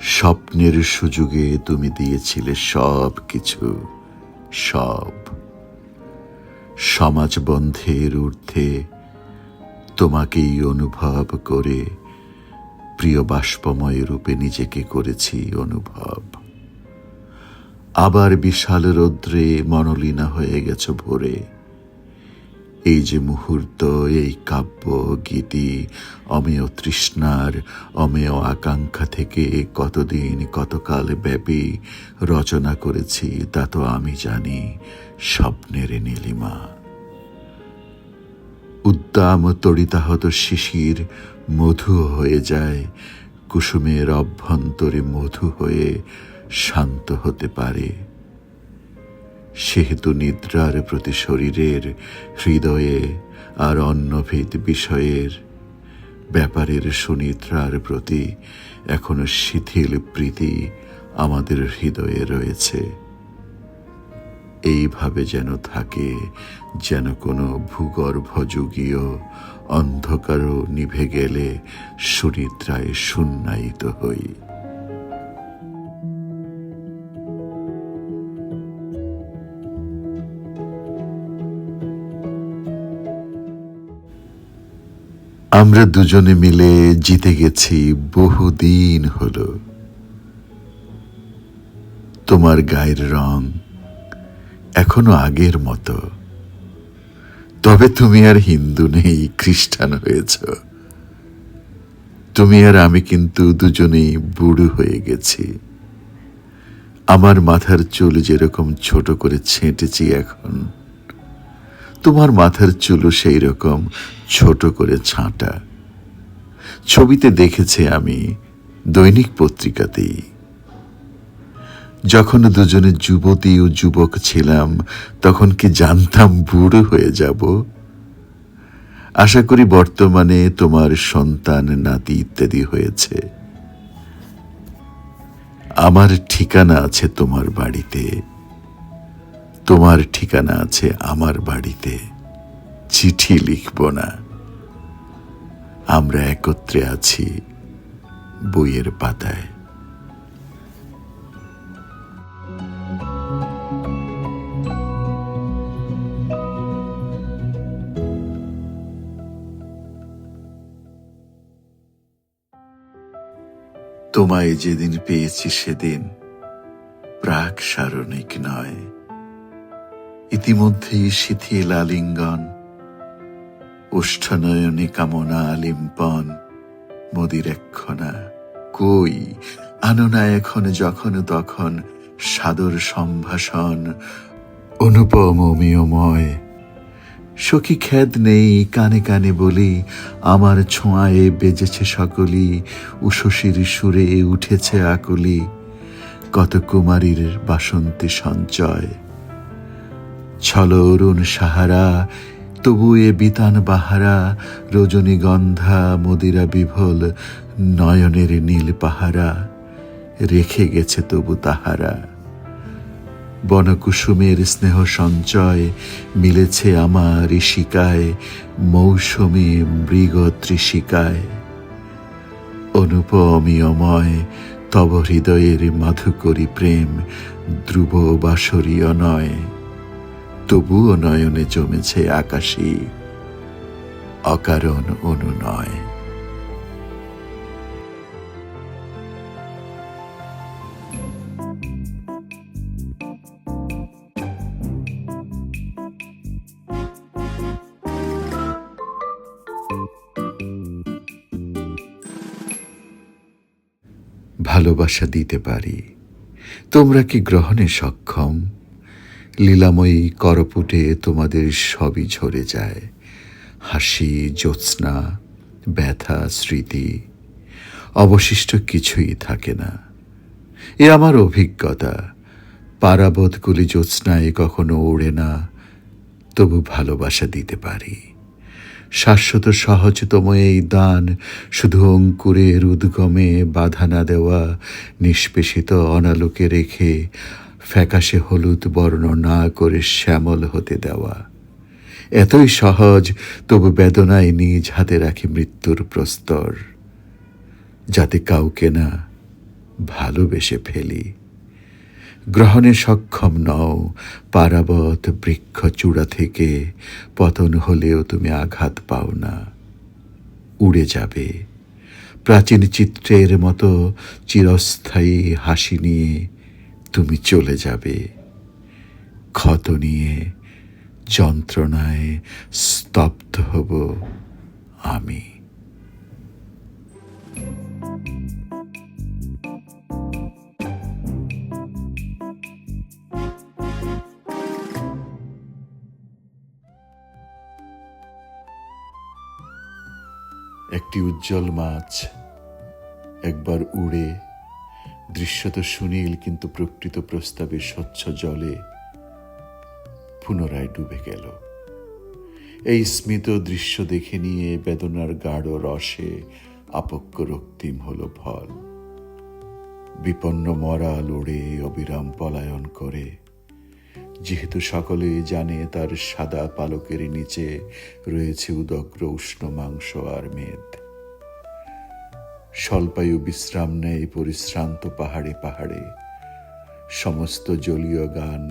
স্বপ্নের সুযোগে তুমি দিয়েছিলে সব কিছু, সব। সমাজ বন্ধের ঊর্ধ্বে তোমাকেই অনুভব করে, প্রিয় বাষ্পময় রূপে নিজেকে করেছি অনুভব। আবার বিশাল রৌদ্রে মনলীনা হয়ে গেছে ভোরে। এই যে মুহূর্ত, এই কাব্য, গীতি, অমেয় তৃষ্ণার, অমেয় আকাঙ্ক্ষা থেকে কতদিন, কতকাল ব্যাপী রচনা করেছি তা তো আমি জানি, স্বপ্নের নীলিমা। উদ্দাম তড়িতাহত শিশির মধু হয়ে যায়, কুসুমের অভ্যন্তরে মধু হয়ে শান্ত হতে পারে। সেহেতু নিদ্রার প্রতি শরীরের, হৃদয়ে আর অন্যভেদ বিষয়ের। ব্যাপারের সুনিদ্রার প্রতি এখনও শিথিল প্রীতি আমাদের হৃদয়ে রয়েছে। এইভাবে যেন থাকে, যেন কোনো ভূগর্ভযুগীয় অন্ধকারও নিভে গেলে সুনিদ্রায় শূন্যায়িত হই। আমরা দুজনে মিলে জিতে গেছি, বহুদিন হলো। তোমার গায়ের রং এখনও আগের মতো। তবে তুমি আর হিন্দু নেই, খ্রিস্টান হয়েছ। তুমি আর আমি কিন্তু দুজনেই বুড়ো হয়ে গেছি। আমার মাথার চুল যেরকম ছোট করে ছেঁটেছি এখন তোমার মাথার চুলও সেই রকম ছোট করে ছাঁটা। ছবিতে দেখেছি আমি দৈনিক পত্রিকাতেই। যখন দুজনে যুবতী ও যুবক ছিলাম, তখন কি জানতাম বুড়ো হয়ে যাব? আশা করি বর্তমানে তোমার সন্তান, নাতি ইত্যাদি হয়েছে। আমার ঠিকানা আছে তোমার বাড়িতে। তোমার ঠিকানা আছে আমার বাড়িতে। চিঠি লিখব না। আমরা একত্রে আছি বইয়ের পাতায়। তোমায় যেদিন পেয়েছি সেদিন প্রাক সারণিক নয়। ইতিমধ্যেই শিথিল আলিঙ্গন ওষ্ঠনয়নে কামনা আলিম্পন, মোদির এক্ষণা। কই? আনো না এখন যখন তখন সাদর সম্ভাষণ অনুপম অমিয়ময় সখী খেদ নেই, কানে কানে বলি, আমার ছোঁয়ায় বেজেছে সকলি উষসীর সুরে উঠেছে আকুলি। কত কুমারীর বাসন্তী সঞ্চয়। ছল অরুণ সাহারা, তবু এ বিতান বাহারা রজনীগন্ধা মদিরা বিভোল, নয়নের নীল পাহারা, রেখে গেছে তবু তাহারা। বনকুসুমের স্নেহ সঞ্চয় মিলেছে আমার ঋষিকায় মৌসুমী মৃগ ত্রিশিকায় অনুপমী অময়, তব হৃদয়ের মাধুকরী প্রেম, ধ্রুব বাসরীয় নয়। তবুও নয়নে জমেছে আকাশী অকারণ অনুনয় ভালোবাসা দিতে পারি তোমরা কি গ্রহণে সক্ষম? লীলাময়ী করপুটে তোমাদের সবই ঝরে যায়। হাসি, জ্যোৎস্না, ব্যথা, স্মৃতি, অবশিষ্ট কিছুই থাকে না। এ আমার অভিজ্ঞতা। পারাবতগুলি জ্যোৎস্নায় কখনো ওড়ে না, তবু ভালোবাসা দিতে পারি। শাশ্বত সহজতম এই দান, শুধু অঙ্কুরের উদ্গমে বাধা না দেওয়া, নিষ্পেষিত অনালোকে রেখে ফ্যাকাশে হলুদ বর্ণ না করে শ্যামল হতে দেওয়া। এতই সহজ, তবু বেদনায় নিজ হাতে রাখি মৃত্যুর প্রস্তর। যাতে কাউকে না ভালোবেসে ফেলি। গ্রহণে সক্ষম নও, পারাবত বৃক্ষ চূড়া থেকে, পতন হলেও তুমি আঘাত পাও না। উড়ে যাবে। প্রাচীন চিত্রের মতো চিরস্থায়ী হাসি নিয়ে তুমি চলে যাবে। ক্ষত নিয়ে যন্ত্রণায় স্তব্ধ হব আমি। একটি উজ্জ্বল মাছ একবার উড়ে দৃশ্যত সুনীল, কিন্তু প্রকৃত প্রস্তাবে স্বচ্ছ জলে পুনরায় ডুবে গেল। এই স্মিত দৃশ্য দেখে নিয়ে বেদনার গাঢ় রসে আপক্ষ রক্তিম হল ফল। বিপন্ন মরা লড়ে অবিরাম পলায়ন করে, যেহেতু সকলেই জানে তার সাদা পালকের নিচে রয়েছে উদগ্র উষ্ণ মাংস আর মেদ। স্বল্পায়ু বিশ্রাম নেয় পরিশ্রান্ত পাহাড়ে পাহাড়ে। সমস্ত জলীয় গান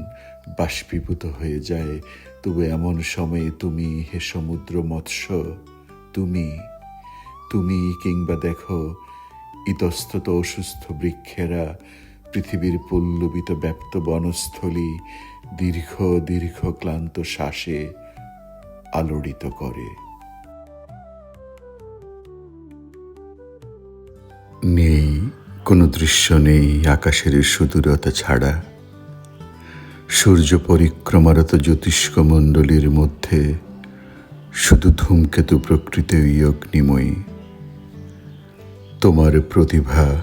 বাষ্পীভূত হয়ে যায়। তবু এমন সময়ে তুমি হে সমুদ্র মৎস্য, তুমি তুমি কিংবা দেখো, ইতস্তত অসুস্থ বৃক্ষেরা, পৃথিবীর পল্লবিত ব্যাপ্ত বনস্থলী দীর্ঘ দীর্ঘ ক্লান্ত শ্বাসে আলোড়িত করে। নেই, কোনো দৃশ্য নেই আকাশের সুদূরতা ছাড়া। সূর্য পরিক্রমারত জ্যোতিষ্ক মণ্ডলীর মধ্যে শুধু ধূমকেতু প্রকৃতি অগ্নিময়ী। তোমার প্রতিভা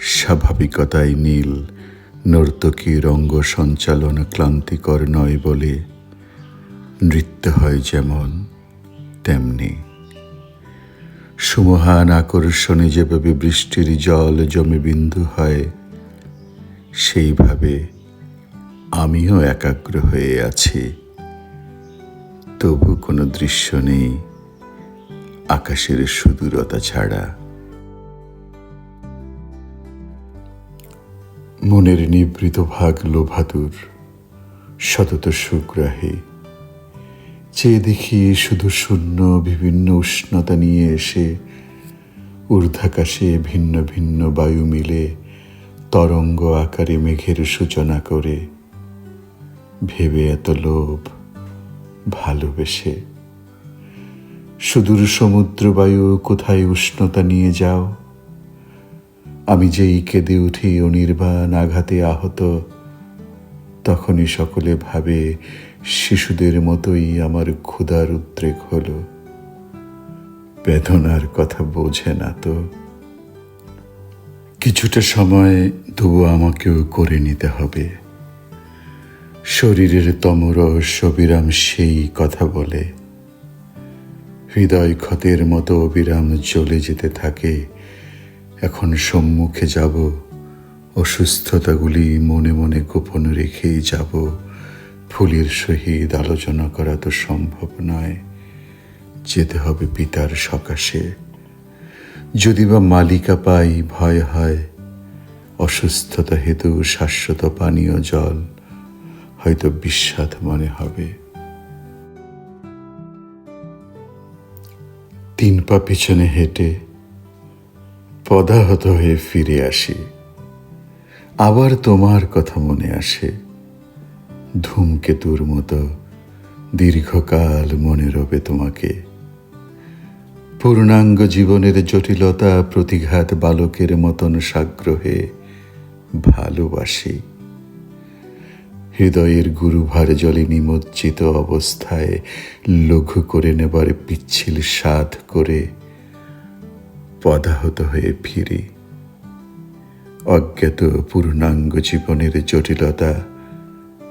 স্বাভাবিকতায় নীল নর্তকী রঙ্গ সঞ্চালন ক্লান্তিকর নয় বলে নৃত্য হয় যেমন, তেমনি সুমহান আকর্ষণে যেভাবে বৃষ্টির জল জমে বিন্দু হয়, সেইভাবে আমিও একাগ্র হয়ে আছি। তবু কোনো দৃশ্য নেই আকাশের সুদূরতা ছাড়া। মনের নিবৃত ভাগ লোভাতুর সতত সুগ্রাহী চেয়ে দেখি শুধু শূন্য বিভিন্ন উষ্ণতা নিয়ে এসে ঊর্ধ্বাকাশে ভিন্ন ভিন্ন বায়ু মিলে তরঙ্গ আকারে মেঘের সূচনা করে ভেবে এত লোভ, ভালোবেসে। সুদূর সমুদ্র বায়ু, কোথায় উষ্ণতা নিয়ে যাও? আমি যেই কেঁদে উঠি অনির্বাণ আঘাতে আহত, তখনই সকলে ভাবে শিশুদের মতোই আমার ক্ষুধার উদ্রেক হলো। বেদনার কথা বোঝে না তো। কিছুটা সময় তবু আমাকেও করে নিতে হবে। শরীরের তমরস অবিরাম সেই কথা বলে। হৃদয় ক্ষতের মতো অবিরাম চলে যেতে থাকে। এখন সম্মুখে যাব, অসুস্থতাগুলি মনে মনে গোপন রেখেই যাব। ফুলের সহিত আলোচনা করা তো সম্ভব নয়। যেতে হবে পিতার সকাশে। যদি বা মালিকা পাই, ভয় হয়। অসুস্থতা হেতু শাশ্বত পানীয় জল। হয়তো বিস্বাদ মনে হবে। তিন পা পিছনে হেঁটে পদাহত হয়ে ফিরে আসি। আবার তোমার কথা মনে আসে। ধূমকেতুর মতো দীর্ঘকাল মনে রবে তোমাকে। পূর্ণাঙ্গ জীবনের জটিলতা, প্রতিঘাত বালকের মতন সাগ্রহে ভালোবাসি। হৃদয়ের গুরুভার জলে নিমজ্জিত অবস্থায় লঘু করে নেবার পিচ্ছিল সাধ করে পদাহত হয়ে ফিরি। অজ্ঞাত পূর্ণাঙ্গ জীবনের জটিলতা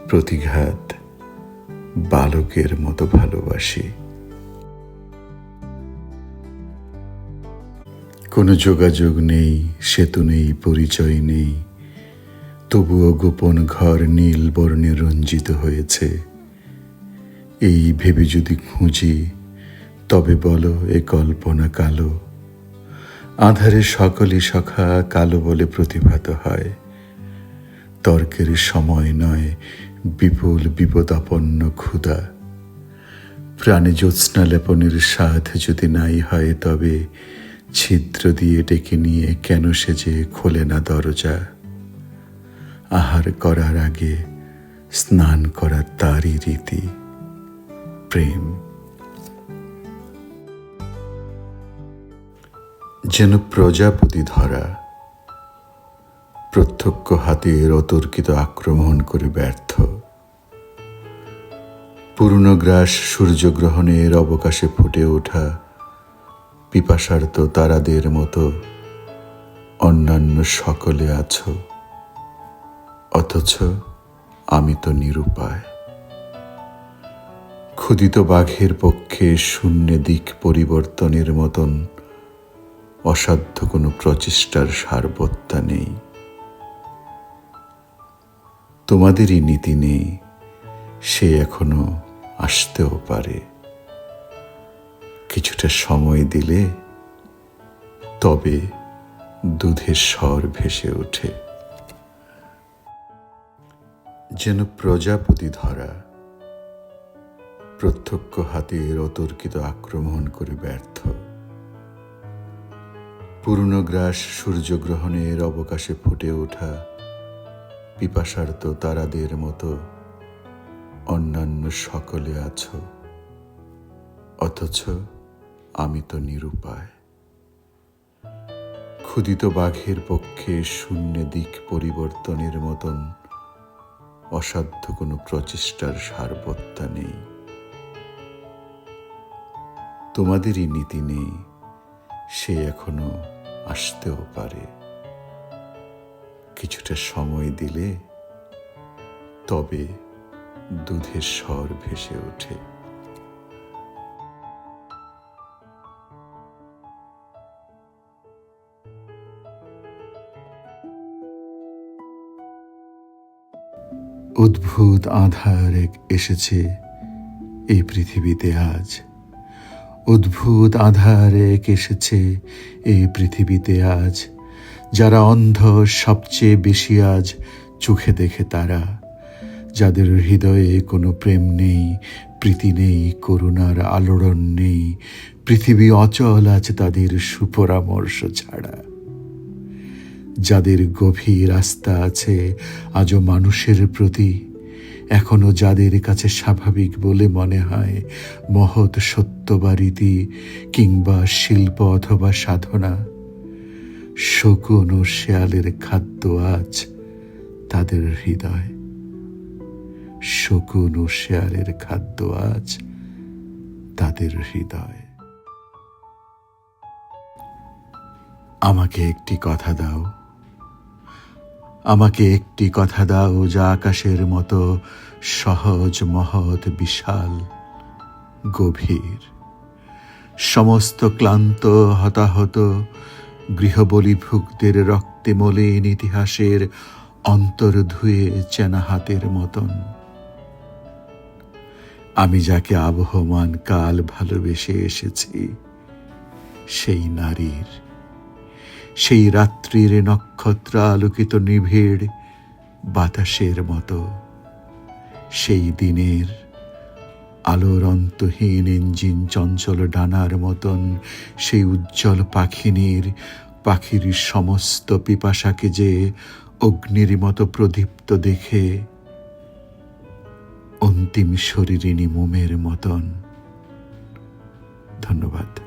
প্রতিঘাত বালকের মতো ভালোবাসি। কোনো যোগাযোগ নেই, সেতু নেই, পরিচয় নেই। তবুও গোপন ঘর নীল বর্ণে রঞ্জিত হয়েছে। এই ভেবে যদি খুঁজি, তবে বলো এ কল্পনা কালো। আধারে সকলই সখা কালো বলে প্রতিভাত হয়। তর্কের সময় নয় বিপুল বিপদাপন্ন ক্ষুধা। প্রাণে জ্যোৎস্না লেপনের স্বাদ যদি নাই হয় তবে ছিদ্র দিয়ে ডেকে নিয়ে কেন সে যে খোলে না দরজা? আহার করার আগে স্নান করা তারই রীতি, প্রেম। যেন প্রজাপতি ধরা, প্রত্যক্ষ হাতে অতর্কিত আক্রমণ করে ব্যর্থ। পূর্ণগ্রাস সূর্যগ্রহণের অবকাশে ফুটে ওঠা পিপাসার্ত তারাদের মতো অন্যান্য সকলে আছো, অথচ আমি তো নিরুপায়। ক্ষুদিত বাঘের পক্ষে শূন্য দিক পরিবর্তনের মতন অসাধ্য কোনো প্রচেষ্টার সারবত্তা নেই। তোমাদেরই নীতি নেই, সে এখনও আসতেও পারে। কিছুটা সময় দিলে তবে দুধের স্বর ভেসে ওঠে। যেন প্রজাপতি ধরা প্রত্যক্ষ হাতের অতর্কিত আক্রমণ করে ব্যর্থ। পূর্ণগ্রাস সূর্যগ্রহণের অবকাশে ফুটে ওঠা পিপাসার্ত তারাদের মতো অন্যান্য সকলে আছো। অথচ আমি তো নিরুপায়। ক্ষুদিত বাঘের পক্ষে শূন্য দিক পরিবর্তনের মতন অসাধ্য কোনো প্রচেষ্টার সারবত্তা নেই। তোমাদেরই নীতি নেই, সে এখনও আসতেও পারে। কিছুটা সময় দিলে তবে দুধের স্বর ভেসে ওঠে। অদ্ভুত আধার এক এসেছে এই পৃথিবীতে আজ। অদ্ভুত আধার এক এসেছে এই পৃথিবীতে আজ। যারা অন্ধ সবচেয়ে বেশি আজ চোখে দেখে তারা। যাদের হৃদয়ে কোনো প্রেম নেই, প্রীতি নেই, করুণার আলোড়ন নেই, পৃথিবী অচল আছে তাদের সুপরামর্শ ছাড়া। যাদের গভীর আস্থা আছে আজও মানুষের প্রতি, এখনও যাদের কাছে স্বাভাবিক বলে মনে হয় মহৎ সত্য বা রীতি কিংবা শিল্প অথবা সাধনা, শকুন ও শেয়ালের খাদ্য আজ তাদের হৃদয়। শকুন ও শেয়ালের খাদ্য আজ তাদের হৃদয়। আমাকে একটি কথা দাও। আমাকে একটি কথা দাও যা আকাশের মতো সহজ, মহৎ, বিশাল, গভীর। সমস্ত ক্লান্ত, হতাহত গৃহবলিভুকদের রক্তে মলিন ইতিহাসের অন্তর ধুয়ে চেনা হাতের মতন। আমি যাকে আবহমান কাল ভালোবেসে এসেছি, সেই নারীর। সেই রাত্রির নক্ষত্র আলোকিত নিভিড় বাতাসের মতো। সেই দিনের আলোর অন্তহীন ইঞ্জিন চঞ্চল ডানার মতন সেই উজ্জ্বল পাখিনীর, পাখির সমস্ত পিপাসাকে যে অগ্নির মতো প্রদীপ্ত দেখে অন্তিম শরীরিনী মোমের মতন। ধন্যবাদ।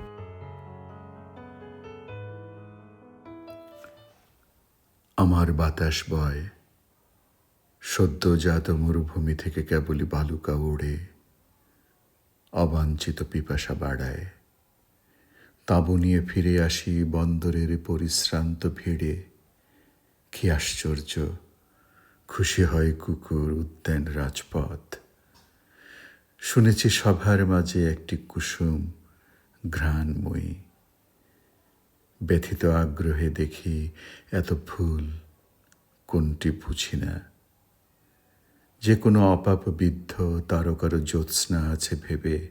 আমার বাতাস বয় সদ্যজাত মরুভূমি থেকে কেবলই বালুকা ওড়ে অবাঞ্ছিত পিপাসা বাড়ায়। তাঁবু নিয়ে ফিরে আসি বন্দরের পরিশ্রান্ত ভিড়ে। কি আশ্চর্য! খুশি হয় কুকুর উদ্যান রাজপথ। শুনেছি সভার মাঝে একটি কুসুম ঘ্রাণময়ী। ব্যথিত আগ্রহে দেখি এত ফুল, কোনটি বুঝি না। যে কোনো অপাপবিদ্ধ তারও কারও জ্যোৎস্না আছে ভেবে।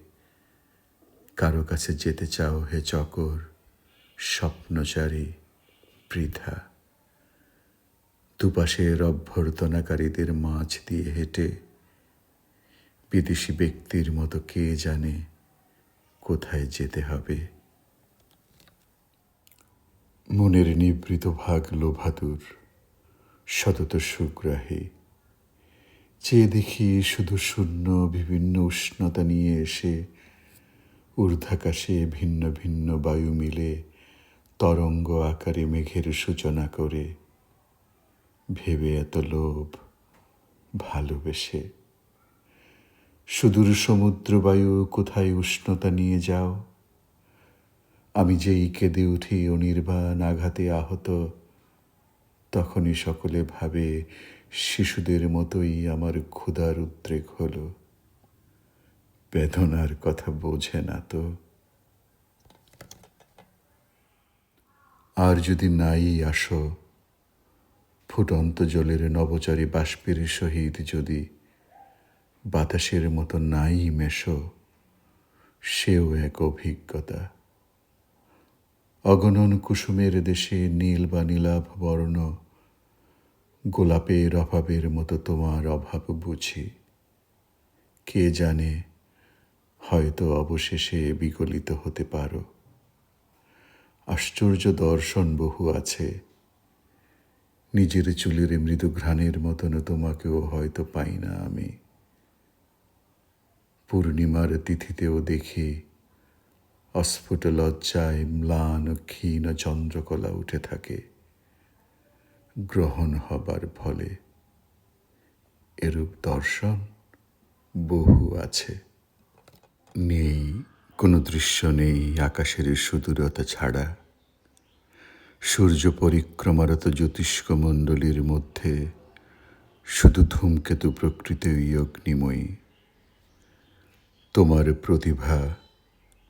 কারও কাছে যেতে চাও হে চকর, স্বপ্নচারী বৃথা দুপাশের অভ্যর্থনাকারীদের মাছ দিয়ে হেঁটে। বিদেশি ব্যক্তির মতো কে জানে কোথায় যেতে হবে। মনের নিবৃত ভাগ লোভাতুর সতত সুগ্রাহী। চেয়ে দেখি শুধু শূন্য বিভিন্ন উষ্ণতা নিয়ে এসে ঊর্ধ্বাকাশে ভিন্ন ভিন্ন বায়ু মিলে তরঙ্গ আকারে মেঘের সূচনা করে। ভেবে এত লোভ, ভালোবেসে। সুদূর সমুদ্র বায়ু কোথায় উষ্ণতা নিয়ে যাও? আমি যেই কেঁদে উঠি অনির্বাণ আঘাতে আহত, তখনই সকলে ভাবে শিশুদের মতোই আমার ক্ষুধার উদ্রেক হল। বেদনার কথা বোঝে না তো। আর যদি নাই আসো ফুটন্ত জলের নবচারী বাষ্পের সহিত যদি বাতাসের মতো নাই মেশো, সেও এক অভিজ্ঞতা। অগণন কুসুমের দেশে নীল বা নীলাভ বর্ণ, গোলাপের অভাবের মতো তোমার অভাব বুঝি। কে জানে, হয়তো অবশেষে বিগলিত হতে পারো। আশ্চর্য দর্শন বহু আছে। নিজের চুলের মৃদু ঘ্রাণের মতন তোমাকেও হয়তো পাই না আমি। পূর্ণিমার তিথিতেও দেখি অস্ফুট লজ্জায় ম্লান ক্ষীণ চন্দ্রকলা উঠে থাকে। গ্রহণ হবার ফলে এরূপ দর্শন বহু আছে। নেই, কোনো দৃশ্য নেই আকাশের সুদূরতা ছাড়া। সূর্য পরিক্রমারত জ্যোতিষ্ক মণ্ডলীর মধ্যে শুধু ধূমকেতু প্রকৃতি অগ্নিময়ী। তোমার প্রতিভা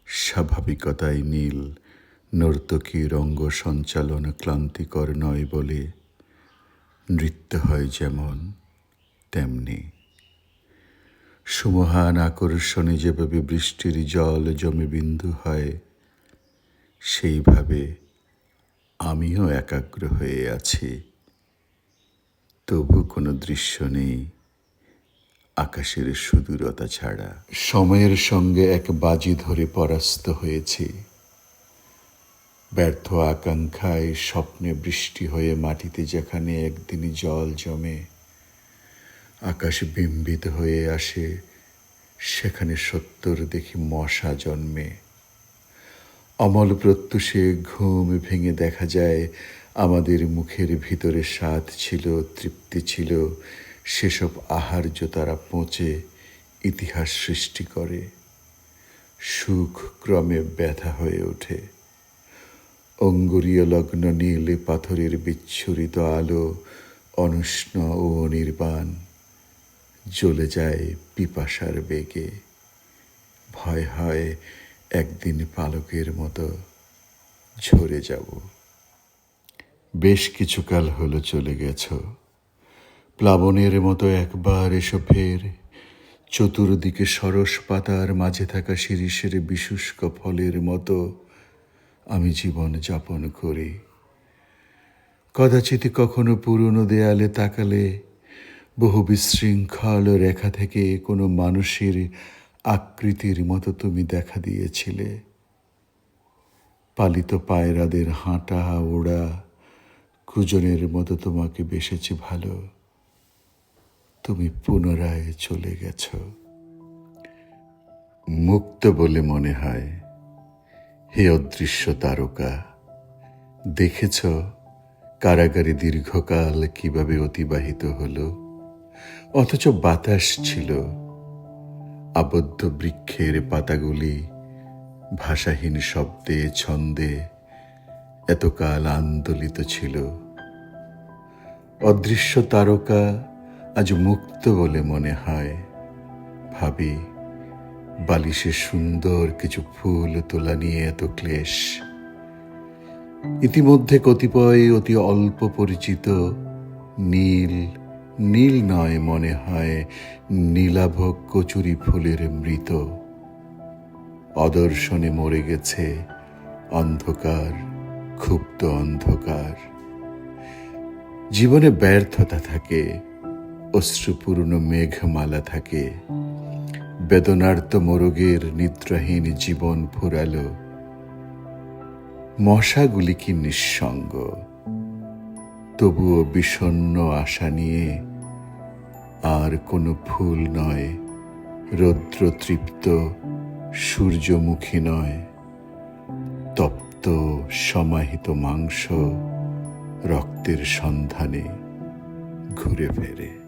স্বাভাবিকতায় নীল নর্তকী রঙ্গ সঞ্চালন ক্লান্তিকর নয় বলে নৃত্য হয় যেমন তেমনি। সুমহান আকর্ষণে যেভাবে বৃষ্টির জল জমে বিন্দু হয়, সেইভাবে আমিও একাগ্র হয়ে আছি। তবু কোনো দৃশ্য নেই আকাশের সুদূরতা ছাড়া। সময়ের সঙ্গে এক বাজি ধরে পরাস্ত হয়েছি। ব্যর্থ আকাঙ্ক্ষায় স্বপ্নে বৃষ্টি হয়ে মাটিতে যেখানে একদিন জল জমে আকাশ বিম্বিত হয়ে আসে, সেখানে সত্তর দেখি মশা জন্মে। অমল প্রত্যুষে ঘুম ভেঙে দেখা যায়। আমাদের মুখের ভিতরে স্বাদ ছিল, তৃপ্তি ছিল। সেসব আহার্য তারা পচে, ইতিহাস সৃষ্টি করে। সুখ ক্রমে ব্যথা হয়ে ওঠে। অঙ্গুরীয় লগ্ন নীলে পাথরের বিচ্ছুরিত আলো, অনুষ্ণ ও অনির্বাণ জ্বলে যায় পিপাসার বেগে। ভয় হয় একদিন পালকের মতো ঝরে যাব। বেশ কিছুকাল হলো চলে গেছ। প্লাবনের মতো একবার এসো ফের। চতুর্দিকে সরস পাতার মাঝে থাকা শিরিষের বিশুষ্ক ফলের মতো আমি জীবন যাপন করি। কদাচিৎ কখনো পুরনো দেয়ালে তাকালে বহু বিশৃঙ্খল রেখা থেকে কোনো মানুষের আকৃতির মতো তুমি দেখা দিয়েছিলে। পালিত পায়রাদের হাঁটা, ওড়া, কুজনের মতো তোমাকে বেসেছি ভালো। তুমি পুনরায় চলে গেছ। মুক্ত বলে মনে হয়। হে অদৃশ্য তারকা, দেখেছ কারাগারে দীর্ঘকাল কীভাবে অতিবাহিত হলো? অথচ বাতাস ছিল। আবদ্ধ বৃক্ষের পাতাগুলি, ভাষাহীন শব্দে, ছন্দে এতকাল আন্দোলিত ছিল। অদৃশ্য তারকা আজ মুক্ত বলে মনে হয়। ভাবি, বালিশে সুন্দর কিছু ফুল তোলা নিয়ে এত ক্লেশ। ইতিমধ্যে কতিপয় অতি অল্প পরিচিত নীল নীল নয় মনে হয়, নীলাভ কচুরি ফুলের মৃত। অদর্শনে মরে গেছে, অন্ধকার, ক্ষুব্ধ অন্ধকার। জীবনে ব্যর্থতা থাকে, অশ্রুপূর্ণ মেঘমালা থাকে। বেদনার্ত মোরগের নিদ্রাহীন জীবন ফুরালো। মশাগুলি কি নিঃসঙ্গ, তবুও বিষণ্ন আশা নিয়ে আর কোনো ফুল নয়। রৌদ্রতৃপ্ত সূর্যমুখী নয়। তপ্ত, সমাহিত মাংস রক্তের সন্ধানে ঘুরে ফেরে।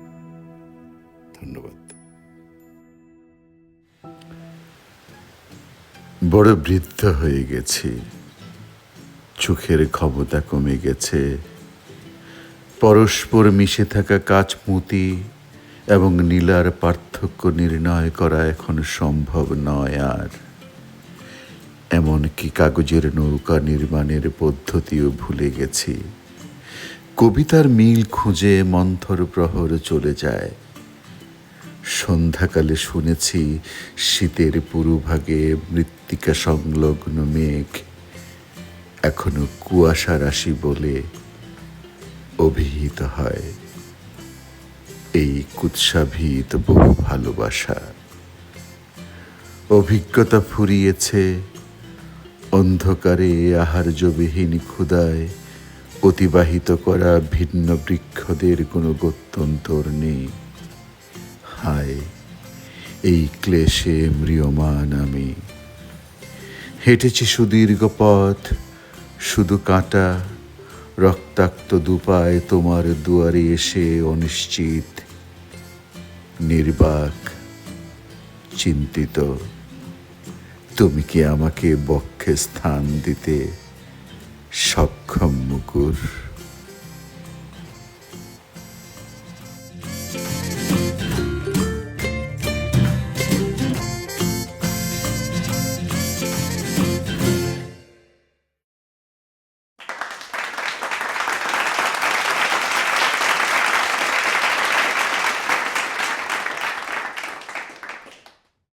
ধন্যবাদ। বড় বৃদ্ধ হয়ে গেছি। চোখের ক্ষমতা কমে গেছে। পরস্পর মিশে থাকা কাচমুতি এবং নীলার পার্থক্য নির্ণয় করা এখন সম্ভব নয় আর। এমনকি কাগজের নৌকা নির্মাণের পদ্ধতিও ভুলে গেছি। কবিতার মিল খুঁজে মন্থর প্রহর চলে যায়। সন্ধ্যাকালে শুনেছি শীতের পুরুভাগে মৃত্তিকা সংলগ্ন মেঘ। এখনও কুয়াশা রাশি বলে অভিহিত হয়। এই কুৎসাভিত বহু ভালোবাসা। অভিজ্ঞতা ফুরিয়েছে, অন্ধকারে আহার্যবিহীন ক্ষুদায় অতিবাহিত করা ভিন্ন বৃক্ষদের কোনো গত্যন্তর নেই। হায়, এই ক্লেশে ম্রিয়মান আমি। হেঁটেছি সুদীর্ঘ পথ, শুধু কাঁটা, রক্তাক্ত দুপায় তোমার দুয়ারে এসে অনিশ্চিত নির্বাক চিন্তিত। তুমি কি আমাকে বক্ষে স্থান দিতে সক্ষম মুকুর?